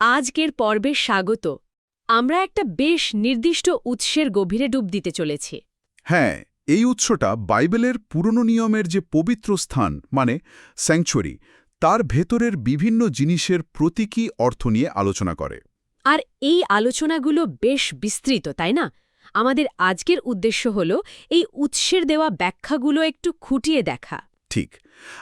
আজকের পর্বে স্বাগত। আমরা একটা বেশ নির্দিষ্ট উৎসের গভীরে ডুব দিতে চলেছি। হ্যাঁ এই উৎসটা বাইবেলের পুরনো নিয়মের যে পবিত্র স্থান মানে স্যাংচুয়ারি তার ভেতরের বিভিন্ন জিনিসের প্রতীকী অর্থ নিয়ে আলোচনা করে। আর এই আলোচনাগুলো বেশ বিস্তৃত তাই না? আমাদের আজকের উদ্দেশ্য হল এই উৎসের দেওয়া ব্যাখ্যাগুলো একটু খুঁটিয়ে দেখা। ঠিক।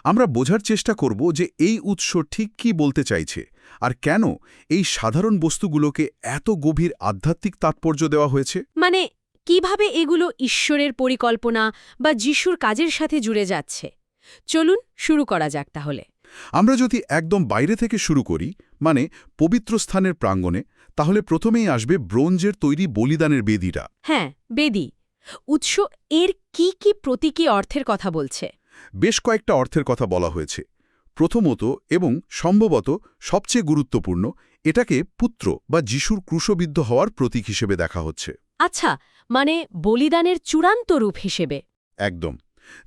আমরা বোঝার চেষ্টা করব যে এই উৎস ঠিক কি বলতে চাইছে। আর কেন এই সাধারণ বস্তুগুলোকে এত গভীর আধ্যাত্মিক তাৎপর্য দেওয়া হয়েছে? মানে কীভাবে এগুলো ঈশ্বরের পরিকল্পনা বা যিশুর কাজের সাথে জুড়ে যাচ্ছে? চলুন শুরু করা যাক তাহলে। আমরা যদি একদম বাইরে থেকে শুরু করি মানে পবিত্র স্থানের প্রাঙ্গণে তাহলে প্রথমেই আসবে ব্রোঞ্জের তৈরি বলিদানের বেদিটা। হ্যাঁ বেদি। উৎস এর কি কি প্রতীকী অর্থের কথা বলছে? বেশ কয়েকটা অর্থের কথা বলা হয়েছে। প্রথমত এবং সম্ভবত সবচেয়ে গুরুত্বপূর্ণ এটাকে পুত্র বা যিশুর ক্রুশবিদ্ধ হওয়ার প্রতীক হিসেবে দেখা হচ্ছে। আচ্ছা মানে বলিদানের চূড়ান্ত রূপ হিসেবে। একদম।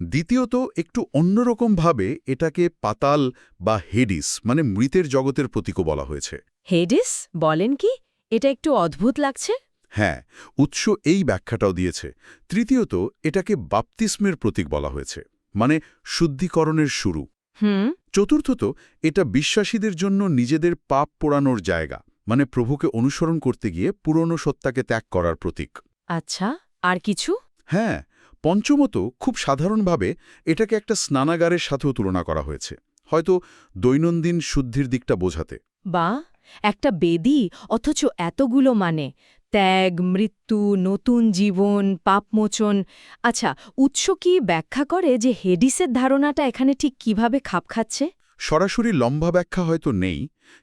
দ্বিতীয়ত একটু অন্যরকমভাবে এটাকে পাতাল বা হেডিস মানে মৃতের জগতের প্রতীকও বলা হয়েছে। হেডিস? বলেন কি? এটা একটু অদ্ভুত লাগছে। হ্যাঁ উৎস এই ব্যাখ্যাটাও দিয়েছে। তৃতীয়ত এটাকে বাপতিস্মের প্রতীক বলা হয়েছে মানে শুদ্ধিকরণের শুরু। চতুর্থত এটা বিশ্বাসীদের জন্য নিজেদের পাপ পোড়ানোর জায়গা মানে প্রভুকে অনুসরণ করতে গিয়ে পুরনো সত্তাকে ত্যাগ করার প্রতীক। আচ্ছা আর কিছু? হ্যাঁ পঞ্চমত খুব সাধারণভাবে এটাকে একটা স্নানাগারের সাথেও তুলনা করা হয়েছে হয়তো দৈনন্দিন শুদ্ধির দিকটা বোঝাতে। বা একটা বেদি অথচ এতগুলো মানে। ত্যাগ, মৃত্যু, নতুন জীবন, পাপমোচন। আচ্ছা উৎস কি ব্যাখ্যা করে যে হেডিসের ধারণাটা এখানে ঠিক কীভাবে খাপ খাচ্ছে? সরাসরি লম্বা ব্যাখ্যা হয়তো নেই,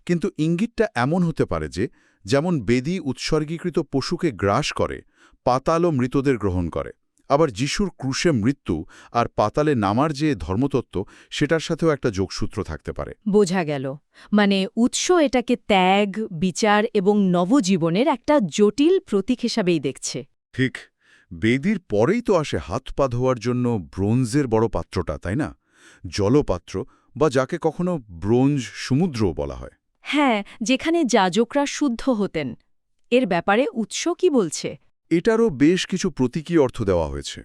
কিন্তু ইঙ্গিতটা এমন হতে পারে যে, যেমন বেদি উৎসর্গীকৃত পশুকে গ্রাস করে পাতালও মৃতদের গ্রহণ করে। আবার যিশুর ক্রুশে মৃত্যু আর পাতালে নামার যে ধর্মতত্ত্ব সেটার সাথেও একটা যোগসূত্র থাকতে পারে। বোঝা গেল। মানে উৎস এটাকে ত্যাগ বিচার এবং নবজীবনের একটা জটিল প্রতীক হিসাবেই দেখছে। ঠিক বেদির পরেই তো আসে হাত পা ধোয়ার জন্য ব্রোঞ্জের বড় পাত্রটা তাই না? জলপাত্র বা যাকে কখনো ব্রোঞ্জ সমুদ্রও বলা হয়। হ্যাঁ যেখানে যাজকরা শুদ্ধ হতেন। এর ব্যাপারে উৎস কি বলছে? এটারও বেশ কিছু প্রতীকী অর্থ দেওয়া হয়েছে।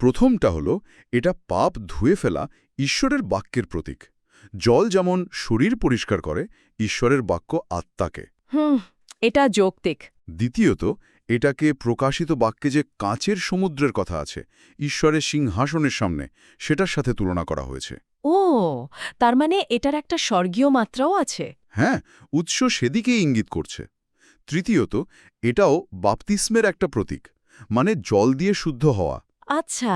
প্রথমটা হল এটা পাপ ধুয়ে ফেলা ঈশ্বরের বাক্যের প্রতীক। জল যেমন শরীর পরিষ্কার করে ঈশ্বরের বাক্য আত্মাকে। হুম এটা যৌক্তিক। দ্বিতীয়ত এটাকে প্রকাশিত বাক্যে যে কাঁচের সমুদ্রের কথা আছে ঈশ্বরের সিংহাসনের সামনে সেটার সাথে তুলনা করা হয়েছে। ও তার মানে এটার একটা স্বর্গীয় মাত্রাও আছে। হ্যাঁ উৎস সেদিকেই ইঙ্গিত করছে। তৃতীয়ত এটাও বাপতিস্মের একটা প্রতীক মানে জল দিয়ে শুদ্ধ হওয়া। আচ্ছা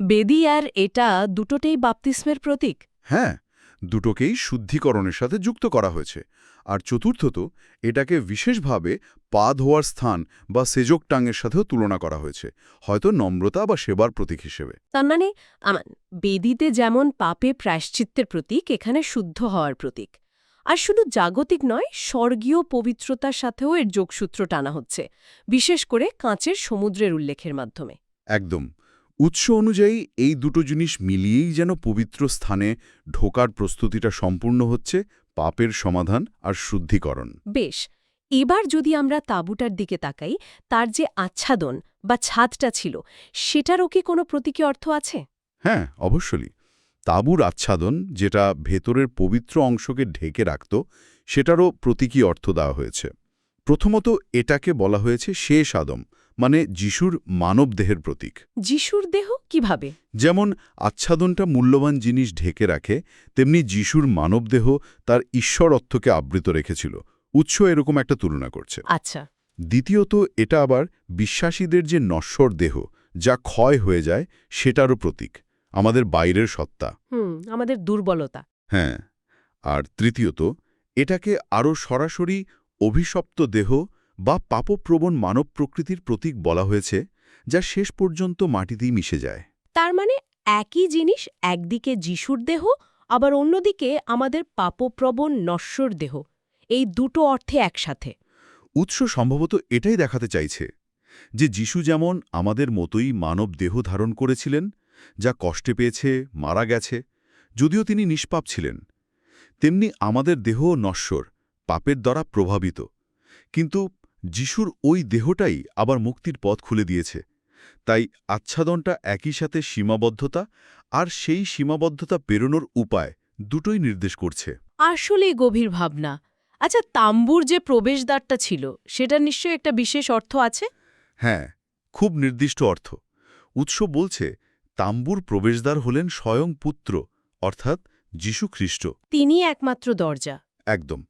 বেদি আর এটা দুটোতেই বাপতিস্মের প্রতীক? হ্যাঁ দুটোকেই শুদ্ধিকরণের সাথে যুক্ত করা হয়েছে। আর চতুর্থত এটাকে বিশেষভাবে পা ধোয়ার স্থান বা সেজক টাঙের সাথেও তুলনা করা হয়েছে হয়তো নম্রতা বা সেবার প্রতীক হিসেবে। তার মানে বেদিতে যেমন পাপে প্রায়শ্চিত্তের প্রতীক এখানে শুদ্ধ হওয়ার প্রতীক। আর শুধু জাগতিক নয় স্বর্গীয় পবিত্রতার সাথেও এর যোগসূত্র টানা হচ্ছে বিশেষ করে কাঁচের সমুদ্রের উল্লেখের মাধ্যমে। একদম। উৎস অনুযায়ী এই দুটো জিনিস মিলিয়েই যেন পবিত্র স্থানে ঢোকার প্রস্তুতিটা সম্পূর্ণ হচ্ছে পাপের সমাধান আর শুদ্ধিকরণ। বেশ এবার যদি আমরা তাঁবুটার দিকে তাকাই তার যে আচ্ছাদন বা ছাদটা ছিল সেটারও কি কোনো প্রতীকী অর্থ আছে? হ্যাঁ অবশ্যই। তাঁবুর আচ্ছাদন যেটা ভেতরের পবিত্র অংশকে ঢেকে রাখত সেটারও প্রতীকী অর্থ দেওয়া হয়েছে। প্রথমত এটাকে বলা হয়েছে শেষ আদম মানে যিশুর মানবদেহের প্রতীক। যিশুর দেহ কীভাবে? যেমন আচ্ছাদনটা মূল্যবান জিনিস ঢেকে রাখে তেমনি যিশুর মানবদেহ তার ঈশ্বর অর্থকে আবৃত রেখেছিল। উৎস এরকম একটা তুলনা করছে। আচ্ছা। দ্বিতীয়ত এটা আবার বিশ্বাসীদের যে নশ্বর দেহ যা ক্ষয় হয়ে যায় সেটারও প্রতীক। আমাদের বাইরের সত্তা। হুম আমাদের দুর্বলতা। হ্যাঁ আর তৃতীয়ত এটাকে আরও সরাসরি অভিশপ্ত দেহ বা পাপপ্রবণ মানব প্রকৃতির প্রতীক বলা হয়েছে যা শেষ পর্যন্ত মাটিতেই মিশে যায়। তার মানে একই জিনিস একদিকে যিশুর দেহ আবার অন্যদিকে আমাদের পাপপ্রবণ নশ্বর দেহ। এই দুটো অর্থে একসাথে। উৎস সম্ভবত এটাই দেখাতে চাইছে যে যিশু যেমন আমাদের মতোই মানব দেহ ধারণ করেছিলেন যা কষ্টে পেয়েছে মারা গেছে যদিও তিনি নিষ্পাপ ছিলেন। তেমনি আমাদের দেহ নশ্বর পাপের দ্বারা প্রভাবিত। কিন্তু যিশুর ওই দেহটাই আবার মুক্তির পথ খুলে দিয়েছে। তাই আচ্ছাদনটা একই সাথে সীমাবদ্ধতা আর সেই সীমাবদ্ধতা পেরোনোর উপায় দুটোই নির্দেশ করছে। আসলেই গভীর ভাবনা। আচ্ছা তাম্বুর যে প্রবেশদ্বারটা ছিল সেটার নিশ্চয়ই একটা বিশেষ অর্থ আছে? হ্যাঁ খুব নির্দিষ্ট অর্থ। উৎস বলছে তাম্বুর প্রবেশদ্বার হলেন স্বয়ং পুত্র অর্থাৎ যীশু খ্রিস্ট। তিনি একমাত্র দরজা। একদম।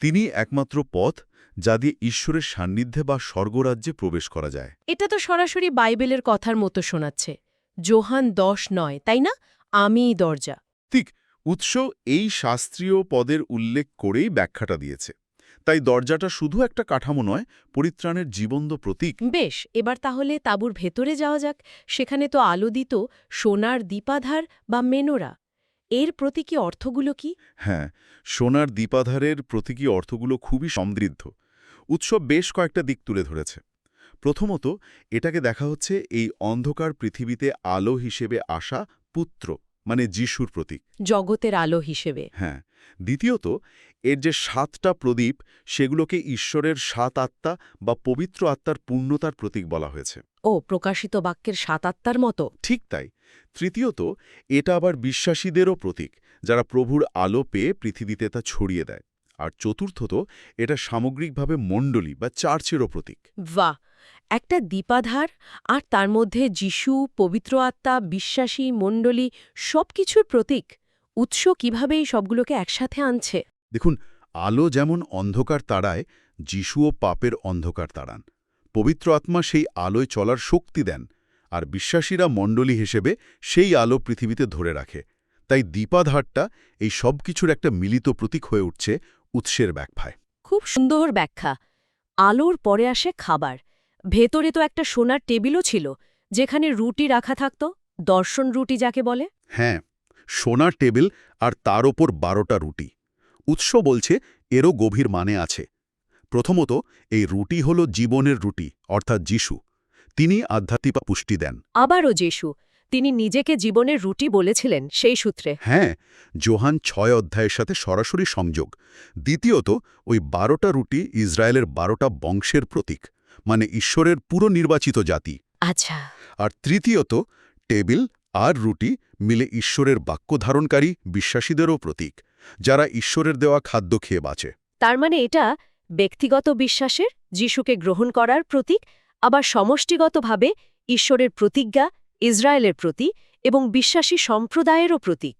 তিনি একমাত্র পথ যা দিয়ে ঈশ্বরের সান্নিধ্যে বা স্বর্গরাজ্যে প্রবেশ করা যায়। এটা তো সরাসরি বাইবেলের কথার মতো শোনাচ্ছে। জোহান দশ নয় তাই না? আমিই দরজা। ঠিক উৎস এই শাস্ত্রীয় পদের উল্লেখ করেই ব্যাখ্যাটা দিয়েছে। তাই দরজাটা শুধু একটা কাঠামো নয় পরিত্রাণের জীবন্ত প্রতীক। বেশ এবার তাহলে তাঁবুর ভেতরে যাওয়া যাক। সেখানে তো আলো দিত সোনার দীপাধার বা মেনোরা। এর প্রতীকী অর্থগুলো কি? হ্যাঁ সোনার দীপাধারের প্রতীকী অর্থগুলো খুবই সমৃদ্ধ। উৎসব বেশ কয়েকটা দিক তুলে ধরেছে। প্রথমত এটাকে দেখা হচ্ছে এই অন্ধকার পৃথিবীতে আলো হিসেবে আসা পুত্র মানে যিশুর প্রতীক। জগতের আলো হিসেবে। হ্যাঁ দ্বিতীয়ত এর যে সাতটা প্রদীপ সেগুলোকে ঈশ্বরের সাত আত্মা বা পবিত্র আত্মার পূর্ণতার প্রতীক বলা হয়েছে। ও প্রকাশিত বাক্যের সাত আত্মার মতো? ঠিক তাই। তৃতীয়ত এটা আবার বিশ্বাসীদেরও প্রতীক যারা প্রভুর আলো পেয়ে পৃথিবীতে তা ছড়িয়ে দেয়। আর চতুর্থত এটা সামগ্রিকভাবে মণ্ডলী বা চার্চেরও প্রতীক। বাহ! একটা দীপাধার আর তার মধ্যে যিশু পবিত্র আত্মা বিশ্বাসী মণ্ডলী সবকিছুর প্রতীক। উৎস কীভাবে এই সবগুলোকে একসাথে আনছে? দেখুন আলো যেমন অন্ধকার তাড়ায় যিশুও পাপের অন্ধকার তাড়ান। পবিত্র আত্মা সেই আলোয় চলার শক্তি দেন আর বিশ্বাসীরা মণ্ডলী হিসেবে সেই আলো পৃথিবীতে ধরে রাখে। তাই দীপাধারটা এই সব কিছুর একটা মিলিত প্রতীক হয়ে উঠছে উৎসের ব্যাখ্যায়। খুব সুন্দর ব্যাখ্যা। আলোর পরে আসে খাবার। ভেতরে তো একটা সোনার টেবিলও ছিল যেখানে রুটি রাখা থাকত দর্শন রুটি যাকে বলে। হ্যাঁ সোনার টেবিল আর তার ওপর বারোটা রুটি। উৎস বলছে এরও গভীর মানে আছে। প্রথমত এই রুটি হল জীবনের রুটি অর্থাৎ যিশু। তিনি আধ্যাত্মিক পুষ্টি দেন। আবারও যিশু তিনি নিজেকে জীবনের রুটি বলেছিলেন সেই সূত্রে। হ্যাঁ জোহান ছয় অধ্যায়ের সাথে সরাসরি সংযোগ। দ্বিতীয়ত ওই বারোটা রুটি ইসরায়েলের বারোটা বংশের প্রতীক মানে ঈশ্বরের পুরো নির্বাচিত জাতি। আচ্ছা। আর তৃতীয়ত টেবিল আর রুটি মিলে ঈশ্বরের বাক্য ধারণকারী বিশ্বাসীদেরও প্রতীক। যারা ঈশ্বরের দেওয়া খাদ্য খেয়ে বাঁচে। তার মানে এটা ব্যক্তিগত বিশ্বাসের যিশুকে গ্রহণ করার প্রতীক আবার সমষ্টিগতভাবে ঈশ্বরের প্রতিজ্ঞা ইসরায়েলের প্রতি এবং বিশ্বাসী সম্প্রদায়েরও প্রতীক।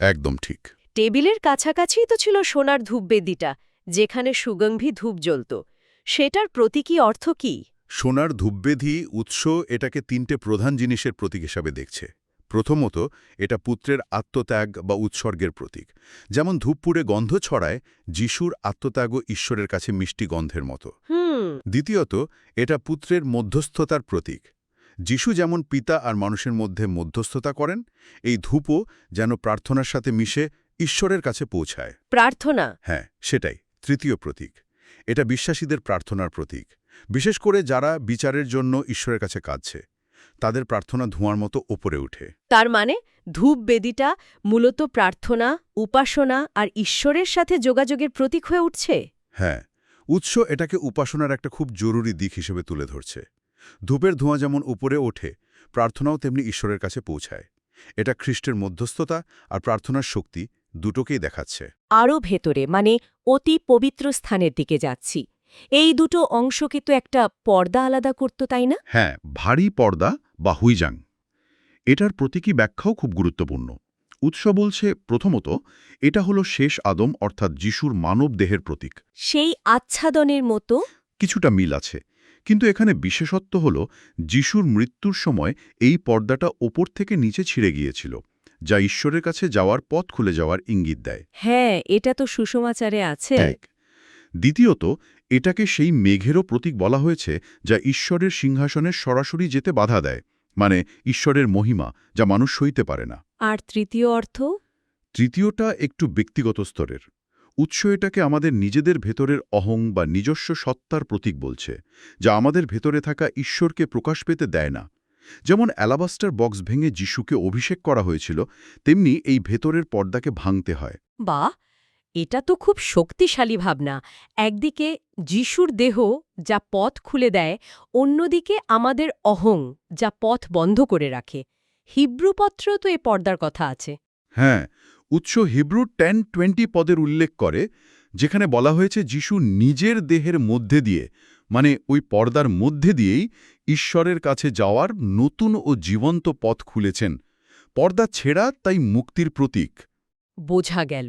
একদম ঠিক। টেবিলের কাছাকাছিই তো ছিল সোনার ধূপবেদিটা যেখানে সুগন্ধি ধূপ জ্বলত। সেটার প্রতীকী অর্থ কি? সোনার ধূপবেধি উৎস এটাকে তিনটে প্রধান জিনিসের প্রতীক হিসাবে দেখছে। প্রথমত এটা পুত্রের আত্মত্যাগ বা উৎসর্গের প্রতীক। যেমন ধূপপুরে গন্ধ ছড়ায় যিশুর আত্মত্যাগও ঈশ্বরের কাছে মিষ্টি গন্ধের মতো। দ্বিতীয়ত এটা পুত্রের মধ্যস্থতার প্রতীক। যিশু যেমন পিতা আর মানুষের মধ্যে মধ্যস্থতা করেন এই ধূপও যেন প্রার্থনার সাথে মিশে ঈশ্বরের কাছে পৌঁছায়। প্রার্থনা? হ্যাঁ সেটাই তৃতীয় প্রতীক। এটা বিশ্বাসীদের প্রার্থনার প্রতীক। বিশেষ করে যারা বিচারের জন্য ঈশ্বরের কাছে কাঁদছে। তাদের প্রার্থনা ধোঁয়ার মতো ওপরে উঠে তার মানে ধূপ বেদিটা মূলত প্রার্থনা উপাসনা আর ঈশ্বরের সাথে যোগাযোগের প্রতীক হয়ে উঠছে? হ্যাঁ উৎস এটাকে উপাসনার একটা খুব জরুরি দিক হিসেবে তুলে ধরছে। ধূপের ধোঁয়া যেমন উপরে ওঠে প্রার্থনাও তেমনি ঈশ্বরের কাছে পৌঁছায়। এটা খ্রিস্টের মধ্যস্থতা আর প্রার্থনার শক্তি দুটোকেই দেখাচ্ছে। আরও ভেতরে মানে অতি পবিত্র স্থানের দিকে যাচ্ছি। এই দুটো অংশকে তো একটা পর্দা আলাদা করত তাই না? হ্যাঁ ভারী পর্দা বা হুইজাং। এটার প্রতীকী ব্যাখ্যাও খুব গুরুত্বপূর্ণ। উৎস বলছে প্রথমত এটা হলো শেষ আদম অর্থাৎ যিশুর মানব দেহের প্রতীক। সেই আচ্ছাদনের মতো কিছুটা মিল আছে কিন্তু এখানে বিশেষত্ব হল যিশুর মৃত্যুর সময় এই পর্দাটা ওপর থেকে নিচে ছিঁড়ে গিয়েছিল যা ঈশ্বরের কাছে যাওয়ার পথ খুলে যাওয়ার ইঙ্গিত দেয়। হ্যাঁ এটা তো সুষমাচারে আছে। দ্বিতীয়ত এটাকে সেই মেঘেরও প্রতীক বলা হয়েছে যা ঈশ্বরের সিংহাসনের সরাসরি যেতে বাধা দেয় মানে ঈশ্বরের মহিমা যা মানুষ সইতে পারে না। আর তৃতীয় অর্থ? তৃতীয়টা একটু ব্যক্তিগত স্তরের। উৎস এটাকে আমাদের নিজেদের ভেতরের অহং বা নিজস্ব সত্তার প্রতীক বলছে যা আমাদের ভেতরে থাকা ঈশ্বরকে প্রকাশ পেতে দেয় না। যেমন অ্যালাবাস্টার বক্স ভেঙে যিশুকে অভিষেক করা হয়েছিল তেমনি এই ভেতরের পর্দাকে ভাঙতে হয়। বা এটা তো খুব শক্তিশালী ভাবনা। একদিকে যিশুর দেহ যা পথ খুলে দেয় অন্যদিকে আমাদের অহং যা পথ বন্ধ করে রাখে। হিব্রুপত্রেও তো এ পর্দার কথা আছে। হ্যাঁ উৎস হিব্রু টেন টোয়েন্টি পদের উল্লেখ করে যেখানে বলা হয়েছে যিশু নিজের দেহের মধ্যে দিয়ে মানে ওই পর্দার মধ্যে দিয়েই ঈশ্বরের কাছে যাওয়ার নতুন ও জীবন্ত পথ খুলেছেন। পর্দা ছেঁড়া তাই মুক্তির প্রতীক। বোঝা গেল।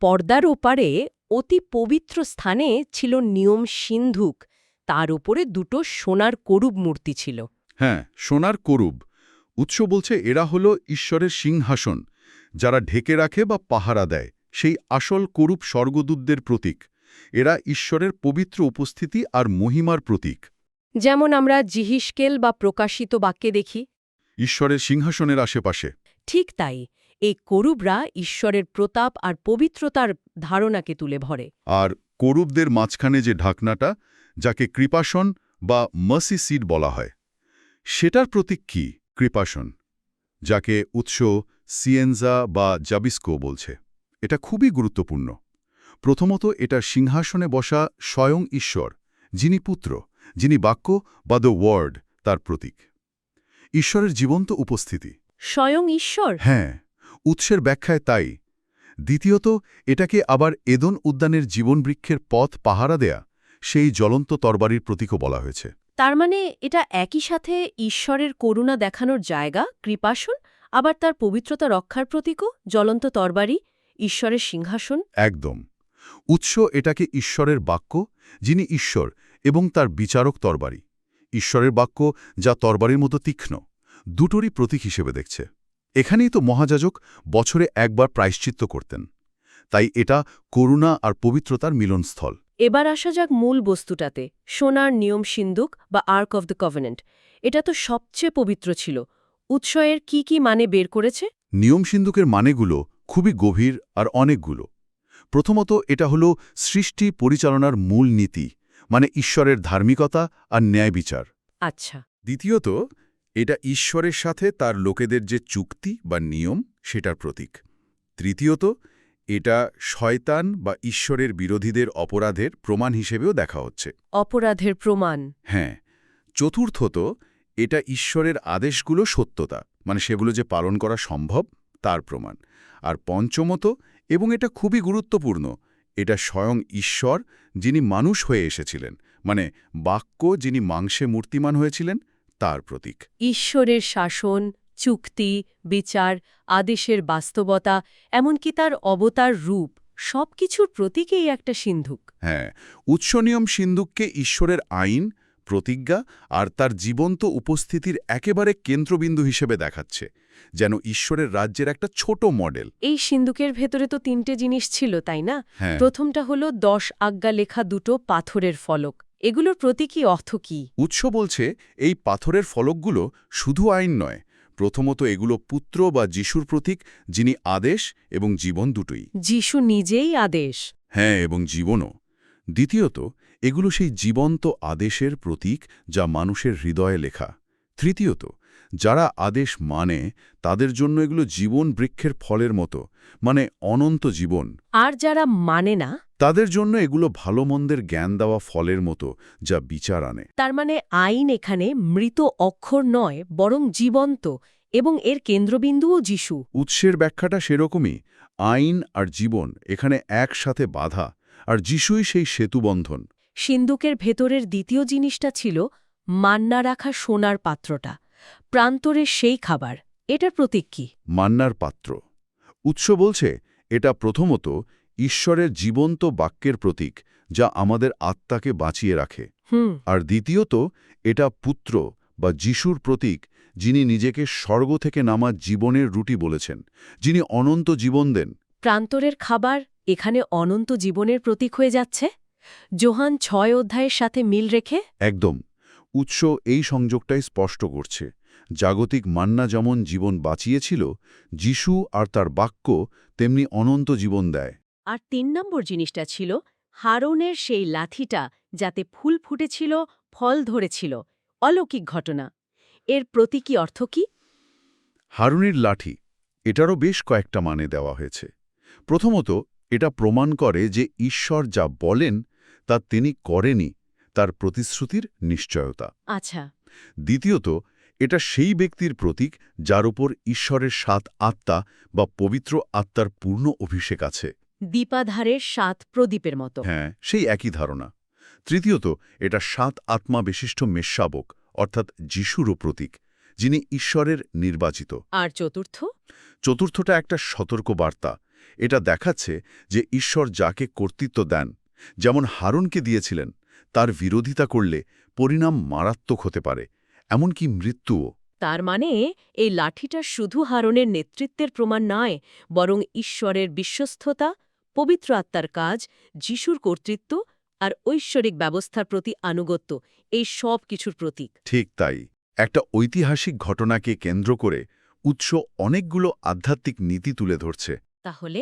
পর্দার ওপারে অতি পবিত্র স্থানে ছিল নিয়ম সিন্ধুক তার উপরে দুটো সোনার করুব মূর্তি ছিল। হ্যাঁ সোনার করুব। উৎস বলছে এরা হলো ঈশ্বরের সিংহাসন যারা ঢেকে রাখে বা পাহারা দেয় সেই আসল করুপ স্বর্গদূতদের প্রতীক। এরা ঈশ্বরের পবিত্র উপস্থিতি আর মহিমার প্রতীক। যেমন আমরা জিহিসকেল বা প্রকাশিত বাক্যে দেখি। ঈশ্বরের সিংহাসনের আশেপাশে। ঠিক তাই। এই করুবরা ঈশ্বরের প্রতাপ আর পবিত্রতার ধারণাকে তুলে ভরে আর করুবদের মাঝখানে যে ঢাকনাটা যাকে কৃপাসন বা মাসি সিড বলা হয় সেটার প্রতীক কি কৃপাসন যাকে উৎস সিয়েনজা বা জাবিস্কো বলছে? এটা খুবই গুরুত্বপূর্ণ। প্রথমত এটা সিংহাসনে বসা স্বয়ং ঈশ্বর যিনি পুত্র যিনি বাক্য বা দ্য ওয়ার্ড তার প্রতীক। ঈশ্বরের জীবন্ত উপস্থিতি। স্বয়ং ঈশ্বর? হ্যাঁ। উৎসের ব্যাখ্যায় তাই। দ্বিতীয়ত এটাকে আবার এদন উদ্যানের জীবনবৃক্ষের পথ পাহারা দেয়া সেই জ্বলন্ত তরবারির প্রতীকও বলা হয়েছে। তার মানে এটা একই সাথে ঈশ্বরের করুণা দেখানোর জায়গা কৃপাসন আবার তার পবিত্রতা রক্ষার প্রতীকও জ্বলন্ত তরবারি ঈশ্বরের সিংহাসন। একদম। উৎস এটাকে ঈশ্বরের বাক্য যিনি ঈশ্বর এবং তার বিচারক তরবারি। ঈশ্বরের বাক্য যা তরবারির মতো তীক্ষ্ণ দুটোরই প্রতীক হিসেবে দেখছে। এখানেই তো মহাযাজক বছরে একবার প্রায়শ্চিত্ত করতেন। তাই এটা করুণা আর পবিত্রতার মিলনস্থল। এবার আসা যাক মূল বস্তুটাতে সোনার নিয়ম সিন্ধুক বা আর্ক অব দ্য কভেনেন্ট। এটা তো সবচেয়ে পবিত্র ছিল। উৎসয়ের কি কি মানে বের করেছে? নিয়ম সিন্ধুকের মানেগুলো খুবই গভীর আর অনেকগুলো। প্রথমত এটা হলো সৃষ্টি পরিচালনার মূল নীতি মানে ঈশ্বরের ধার্মিকতা আর ন্যায় বিচার। আচ্ছা। দ্বিতীয়ত এটা ঈশ্বরের সাথে তার লোকেদের যে চুক্তি বা নিয়ম সেটার প্রতীক। তৃতীয়ত এটা শয়তান বা ঈশ্বরের বিরোধীদের অপরাধের প্রমাণ হিসেবেও দেখা হচ্ছে। অপরাধের প্রমাণ। হ্যাঁ চতুর্থত এটা ঈশ্বরের আদেশগুলো সত্যতা মানে সেগুলো যে পালন করা সম্ভব তার প্রমাণ। আর পঞ্চমত এবং এটা খুবই গুরুত্বপূর্ণ এটা স্বয়ং ঈশ্বর যিনি মানুষ হয়ে এসেছিলেন মানে বাক্য যিনি মাংসে মূর্তিমান হয়েছিলেন তার প্রতীক। ঈশ্বরের শাসন চুক্তি বিচার আদেশের বাস্তবতা এমনকি তার অবতার রূপ সবকিছুর প্রতীকেই একটা সিন্ধুক। হ্যাঁ উৎসনিয়ম সিন্ধুককে ঈশ্বরের আইন প্রতিজ্ঞা আর তার জীবন্ত উপস্থিতির একেবারে কেন্দ্রবিন্দু হিসেবে দেখাচ্ছে যেন ঈশ্বরের রাজ্যের একটা ছোট মডেল। এই সিন্ধুকের ভেতরে তো তিনটে জিনিস ছিল তাই না? হ্যাঁ। প্রথমটা হলো দশ আজ্ঞা লেখা দুটো পাথরের ফলক। এগুলোর প্রতীকী অর্থ কি? উৎস বলছে এই পাথরের ফলকগুলো শুধু আইন নয় প্রথমত এগুলো পুত্র বা যিশুর প্রতীক যিনি আদেশ এবং জীবন দুটোই। যিশু নিজেই আদেশ। হ্যাঁ এবং জীবনও। দ্বিতীয়ত এগুলো সেই জীবন্ত আদেশের প্রতীক যা মানুষের হৃদয়ে লেখা। তৃতীয়ত যারা আদেশ মানে তাদের জন্য এগুলো জীবন বৃক্ষের ফলের মতো মানে অনন্ত জীবন। আর যারা মানে না তাদের জন্য এগুলো ভালো মন্দের জ্ঞান দেওয়া ফলের মতো যা বিচার আনে। তার মানে আইন এখানে মৃত অক্ষর নয় বরং জীবন্ত এবং এর কেন্দ্রবিন্দুও যিশু। উৎসের ব্যাখ্যাটা সেরকমই আইন আর জীবন এখানে একসাথে বাধা আর যিশুই সেই সেতুবন্ধন। সিন্ধুকের ভেতরের দ্বিতীয় জিনিসটা ছিল মান্না রাখা সোনার পাত্রটা। প্রান্তরের সেই খাবার এটার প্রতীক কি? মান্নার পাত্র। উৎস বলছে এটা প্রথমত ঈশ্বরের জীবন্ত বাক্যের প্রতীক যা আমাদের আত্মাকে বাঁচিয়ে রাখে। আর দ্বিতীয়ত এটা পুত্র বা যিশুর প্রতীক যিনি নিজেকে স্বর্গ থেকে নামা জীবনের রুটি বলেছেন যিনি অনন্ত জীবন দেন। প্রান্তরের খাবার এখানে অনন্ত জীবনের প্রতীক হয়ে যাচ্ছে? জোহান ছয় অধ্যায়ের সাথে মিল রেখে? একদম। উৎস এই সংযোগটাই স্পষ্ট করছে। জাগতিক মান্না যেমন জীবন বাঁচিয়েছিল যিশু আর তার বাক্য তেমনি অনন্ত জীবন দেয়। আর তিন নম্বর জিনিসটা ছিল হারনের সেই লাথিটা যাতে ফুল ফুটেছিল ফল ধরেছিল। অলৌকিক ঘটনা। এর প্রতীকী অর্থ কি? হারুনির লাঠি এটারও বেশ কয়েকটা মানে দেওয়া হয়েছে। প্রথমত এটা প্রমাণ করে যে ঈশ্বর যা বলেন তা তিনি করেনি তার প্রতিশ্রুতির নিশ্চয়তা। আচ্ছা। দ্বিতীয়ত এটা সেই ব্যক্তির প্রতীক যার উপর ঈশ্বরের সাত আত্মা বা পবিত্র আত্মার পূর্ণ অভিষেক আছে। দীপাধারের সাত প্রদীপের মতো। হ্যাঁ সেই একই ধারণা। তৃতীয়ত এটা সাত আত্মা বিশিষ্ট মেষশাবক অর্থাৎ যিশুরও প্রতীক যিনি ঈশ্বরের নির্বাচিত। আর চতুর্থ? চতুর্থটা একটা সতর্ক বার্তা এটা দেখাচ্ছে যে ঈশ্বর যাকে কর্তৃত্ব দেন যেমন হারুনকে দিয়েছিলেন তার বিরোধিতা করলে পরিণাম মারাত্মক হতে পারে। এমনকি মৃত্যুও। তার মানে এই লাঠিটা শুধু হারনের নেতৃত্বের প্রমাণ নয় বরং ঈশ্বরের বিশ্বস্ততা পবিত্র আত্মার কাজ যিশুর কর্তৃত্ব আর ঐশ্বরিক ব্যবস্থার প্রতি আনুগত্য এই সব কিছুর প্রতীক। ঠিক তাই। একটা ঐতিহাসিক ঘটনাকে কেন্দ্র করে উৎস অনেকগুলো আধ্যাত্মিক নীতি তুলে ধরছে। তাহলে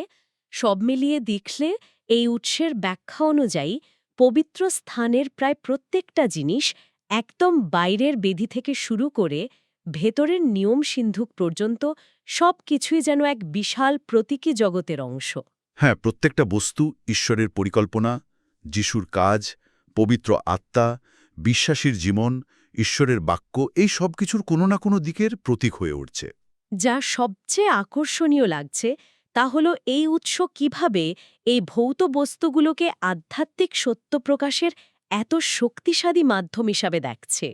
সব মিলিয়ে দেখলে এই উৎসের ব্যাখ্যা অনুযায়ী পবিত্র স্থানের প্রায় প্রত্যেকটা জিনিস একদম বাইরের বেধি থেকে শুরু করে ভেতরের নিয়ম সিন্ধুক পর্যন্ত সব কিছুই যেন এক বিশাল প্রতীকী জগতের অংশ। হ্যাঁ প্রত্যেকটা বস্তু ঈশ্বরের পরিকল্পনা যিশুর কাজ পবিত্র আত্মা বিশ্বাসীর জীবন ঈশ্বরের বাক্য এই সব কিছুর কোনো না কোনো দিকের প্রতীক হয়ে উঠছে। যা সবচেয়ে আকর্ষণীয় লাগছে তা হল এই উৎস কীভাবে এই ভৌত বস্তুগুলোকে আধ্যাত্মিক সত্য প্রকাশের এত শক্তিশালী মাধ্যম হিসাবে দেখছে।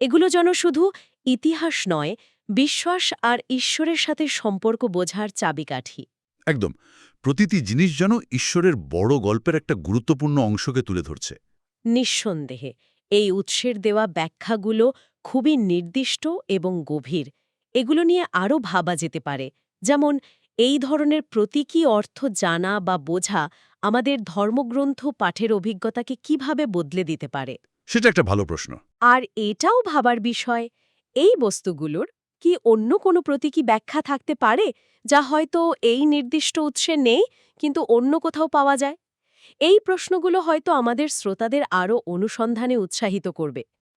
এগুলো যেন শুধু ইতিহাস নয় বিশ্বাস আর ঈশ্বরের সাথে সম্পর্ক বোঝার চাবিকাঠি। একদম। প্রতিটি জিনিস যেন ঈশ্বরের বড় গল্পের একটা গুরুত্বপূর্ণ অংশকে তুলে ধরছে। নিঃসন্দেহে এই উৎসের দেওয়া ব্যাখ্যাগুলো খুবই নির্দিষ্ট এবং গভীর। এগুলো নিয়ে আরও ভাবা যেতে পারে যেমন এই ধরনের প্রতীকী অর্থ জানা বা বোঝা আমাদের ধর্মগ্রন্থ পাঠের অভিজ্ঞতাকে কীভাবে বদলে দিতে পারে? সেটা একটা ভালো প্রশ্ন। আর এটাও ভাবার বিষয় এই বস্তুগুলোর কি অন্য কোনো প্রতীকী ব্যাখ্যা থাকতে পারে যা হয়তো এই নির্দিষ্ট উৎসে নেই কিন্তু অন্য কোথাও পাওয়া যায়? এই প্রশ্নগুলো হয়তো আমাদের শ্রোতাদের আরও অনুসন্ধানে উৎসাহিত করবে।